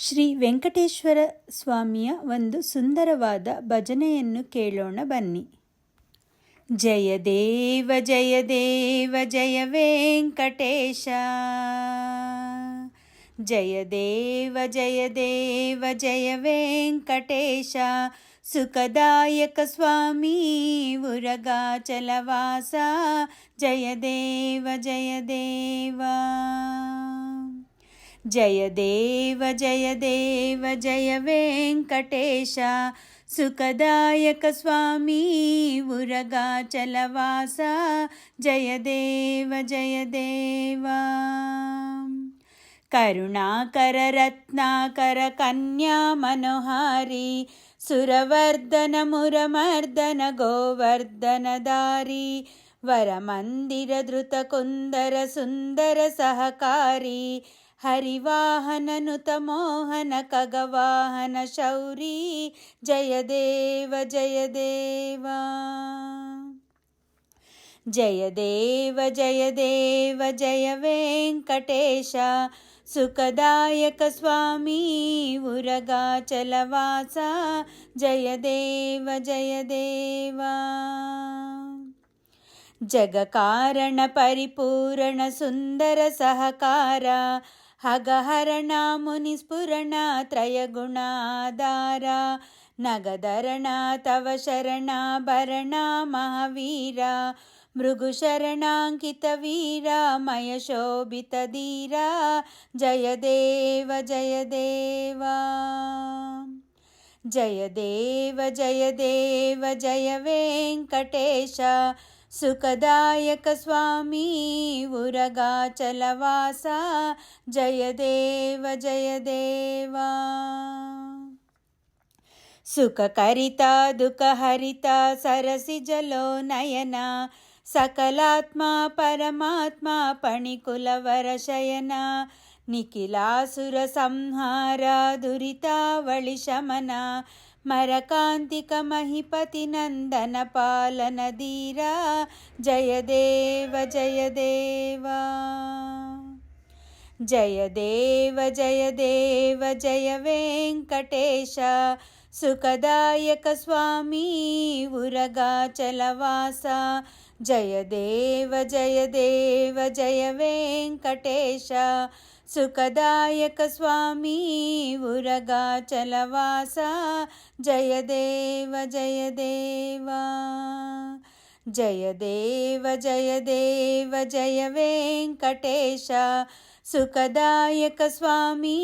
ಶ್ರೀ ವೆಂಕಟೇಶ್ವರ ಸ್ವಾಮಿಯ ಒಂದು ಸುಂದರವಾದ ಭಜನೆಯನ್ನು ಕೇಳೋಣ ಬನ್ನಿ. ಜಯ ದೇವ ಜಯ ದೇವ, ಜಯ ವೆಂಕಟೇಶ. ಜಯ ದೇವ ಜಯ ದೇವ, ಜಯ ವೆಂಕಟೇಶ. ಸುಖದಾಯಕ ಸ್ವಾಮಿ, ಉರಗಾಚಲವಾಸ. ಜಯ ದೇವ ಜಯ ದೇವ. जय देव जय जयदेव जयदेव जयवेङ्कटेश सुखदायकस्वामी मुरगाचलवासा जयदेव जयदेवा करुणाकरत्नाकर कन्यामनोहारी सुरवर्धनमुरमर्दन गोवर्धन दारी। वरमन्दिरधृतकुन्दरसुन्दर सहकारी। ವರಮಂದಿರ ಧೃತ ಕುಂದರ ಸುಂದರ ಸಹಕಾರಿ ಹರಿವಾಹನನುತ ಮೋಹನ ಖಗವಾಹನ ಶೌರಿ ಜಯ ದೇವ, ಜಯ ವೆಂಕಟೇಶ. ಸುಖದಾಯಕ ಸ್ವಾಮಿ ಉರಗಾಚಲವಾಸ ಜಯ ದೇವ ಜಯ ದೇವ. ಜಗಕಾರಣ ಪರಿಪೂರಣ ಸುಂದರ ಸಹಕಾರ. हगहरणा मुनिस्फुरणा त्रयगुणाधारा नगधरणा तव शरणाभरणा महावीरा मृगुशरणाङ्कितवीरा मयशोभितधीरा जय देव। जयदेवा जयदेव जय वेङ्कटेश। సుఖదాయక స్వామి ఉరగాచలవాస జయదేవ జయదేవా సుఖకరిత దుఃఖహరిత సరసిజలో నయన సకలాత్మా పరమాత్మా పణికులవరశయన నిఖిలాసుర సంహార దురితావళి శమన మరకాంతిక మహిపతి నందన పాలన ధీరా. జయదేవ జయదేవా జయదేవ జయదేవ జయ వెంకటేశ. సుఖదాయక స్వామీ ఉరగాచలవాస జయదేవ జయదేవ జయ వెంకటేశ. సుఖదాయక స్వామి ఉరగాచలవాస జయదేవ జయదేవా జయదేవ జయదేవ జయ వెంకటేశ. సుఖదాయక స్వామి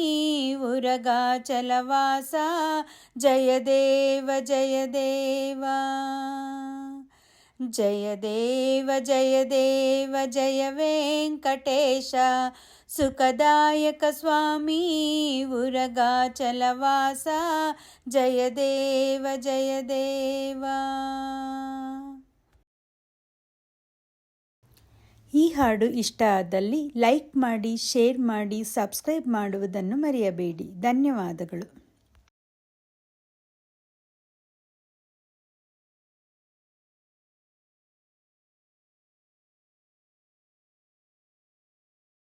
ఉరగాచలవాస జయదేవ జయదేవా ಜಯ ದೇವ ಜಯ ದೇವ, ಜಯ ವೆಂಕಟೇಶ. ಸುಖದಾಯಕ ಸ್ವಾಮಿ ಉರಗಾಚಲವಾಸ ಜಯ ದೇವ ಜಯ ದೇವ. ಈ ಹಾಡು ಇಷ್ಟ ಆದಲ್ಲಿ ಲೈಕ್ ಮಾಡಿ, ಶೇರ್ ಮಾಡಿ, ಸಬ್ಸ್ಕ್ರೈಬ್ ಮಾಡುವುದನ್ನು ಮರೆಯಬೇಡಿ. ಧನ್ಯವಾದಗಳು.